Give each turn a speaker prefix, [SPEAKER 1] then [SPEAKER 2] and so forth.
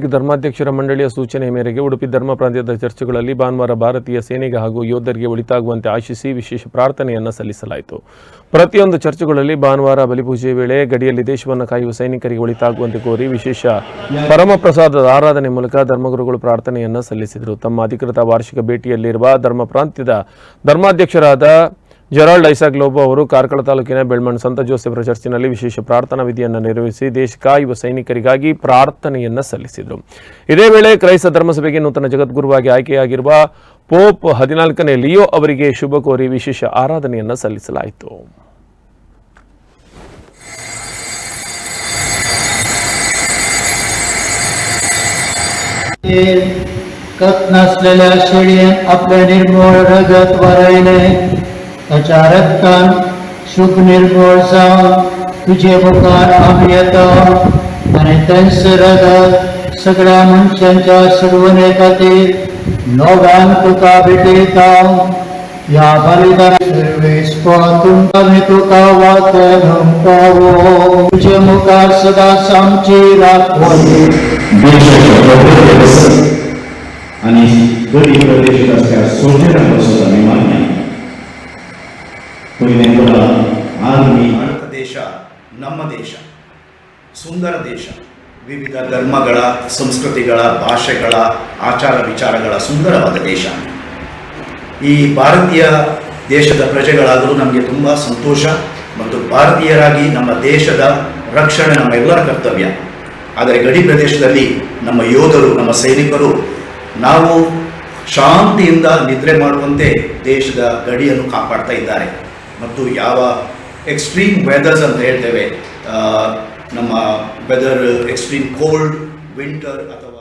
[SPEAKER 1] ಧರ್ಮಾಧ್ಯಕ್ಷರ ಮಂಡಳಿಯ ಸೂಚನೆ ಮೇರೆಗೆ ಉಡುಪಿ ಧರ್ಮ ಪ್ರಾಂತ್ಯದ ಚರ್ಚ್ಗಳಲ್ಲಿ ಭಾನುವಾರ ಭಾರತೀಯ ಸೇನೆಗೆ ಹಾಗೂ ಯೋಧರಿಗೆ ಒಳಿತಾಗುವಂತೆ ಆಶಿಸಿ ವಿಶೇಷ ಪ್ರಾರ್ಥನೆಯನ್ನು ಸಲ್ಲಿಸಲಾಯಿತು. ಪ್ರತಿಯೊಂದು ಚರ್ಚೆಗಳಲ್ಲಿ ಭಾನುವಾರ ಬಲಿಪೂಜೆ ವೇಳೆ ಗಡಿಯಲ್ಲಿ ದೇಶವನ್ನು ಕಾಯುವ ಸೈನಿಕರಿಗೆ ಒಳಿತಾಗುವಂತೆ ಕೋರಿ ವಿಶೇಷ ಪರಮಪ್ರಸಾದದ ಆರಾಧನೆ ಮೂಲಕ ಧರ್ಮಗುರುಗಳು ಪ್ರಾರ್ಥನೆಯನ್ನು ಸಲ್ಲಿಸಿದರು. ತಮ್ಮ ಅಧಿಕೃತ ವಾರ್ಷಿಕ ಭೇಟಿಯಲ್ಲಿರುವ ಧರ್ಮ ಪ್ರಾಂತ್ಯದ ಧರ್ಮಾಧ್ಯಕ್ಷರಾದ ಜೆರಾಲ್ಡ್ ಐಸಾಕ್ ಲೋಬೋ ಅವರು ಕಾರ್ಕಳ ತಾಲೂಕಿನ ಬೆಳ್ಮಣ್ ಸಂತ ಜೋಸೆಫರ ಚರ್ಚಿನಲ್ಲಿ ವಿಶೇಷ ಪ್ರಾರ್ಥನಾ ವಿಧಿಯನ್ನು ನಿರ್ವಹಿಸಿ ದೇಶ ಕಾಯುವ ಸೈನಿಕರಿಗಾಗಿ ಪ್ರಾರ್ಥನೆಯನ್ನು ಸಲ್ಲಿಸಿದರು ಇದೇ ವೇಳೆ ಕ್ರೈಸ್ತ ಧರ್ಮಸಭೆಗೆ ನೂತನ ಜಗದ್ಗುರುವಾಗಿ ಆಯ್ಕೆಯಾಗಿರುವ ಪೋಪ್ ಹದಿನಾಲ್ಕನೇ ಲಿಯೋ ಅವರಿಗೆ ಶುಭ ಕೋರಿ ವಿಶೇಷ ಆರಾಧನೆಯನ್ನು ಸಲ್ಲಿಸಲಾಯಿತು
[SPEAKER 2] कत नसलेल्या शेळयेन आपले निर्मळ रगत वरयले त्याच्या रक्तात सुख निर्मोळ जाव तुझे उपकार आम्ही येतो आणि त्यांसरद सगळ्या मनशांच्या सर्व नेतातील नोगान तुका भेटयताव या बलिदान सर्वेस पातून आम्ही तुका वाचन पावो तुझे मुखार सदा सामची राखवली.
[SPEAKER 3] आणि गरीब प्रदेश असल्यास
[SPEAKER 4] सोचे ದೇಶ, ನಮ್ಮ ದೇಶ, ಸುಂದರ ದೇಶ, ವಿವಿಧ ಧರ್ಮಗಳ, ಸಂಸ್ಕೃತಿಗಳ, ಭಾಷೆಗಳ, ಆಚಾರ ವಿಚಾರಗಳ ಸುಂದರವಾದ ದೇಶ. ಈ ಭಾರತೀಯ ದೇಶದ ಪ್ರಜೆಗಳಾದರೂ ನಮಗೆ ತುಂಬ ಸಂತೋಷ ಮತ್ತು ಭಾರತೀಯರಾಗಿ ನಮ್ಮ ದೇಶದ ರಕ್ಷಣೆ ನಮ್ಮ ಎಲ್ಲರ ಕರ್ತವ್ಯ. ಆದರೆ ಗಡಿ ಪ್ರದೇಶದಲ್ಲಿ ನಮ್ಮ ಯೋಧರು, ನಮ್ಮ ಸೈನಿಕರು ನಾವು ಶಾಂತಿಯಿಂದ ನಿದ್ರೆ ಮಾಡುವಂತೆ ದೇಶದ ಗಡಿಯನ್ನು ಕಾಪಾಡ್ತಾ ಇದ್ದಾರೆ. ಮತ್ತು ಯಾವ ಎಕ್ಸ್ಟ್ರೀಮ್ ವೆದರ್ಸ್ ಅಂತ ಹೇಳ್ತೇವೆ ನಮ್ಮ ವೆದರ್ ಎಕ್ಸ್ಟ್ರೀಮ್ ಕೋಲ್ಡ್ ವಿಂಟರ್ ಅಥವಾ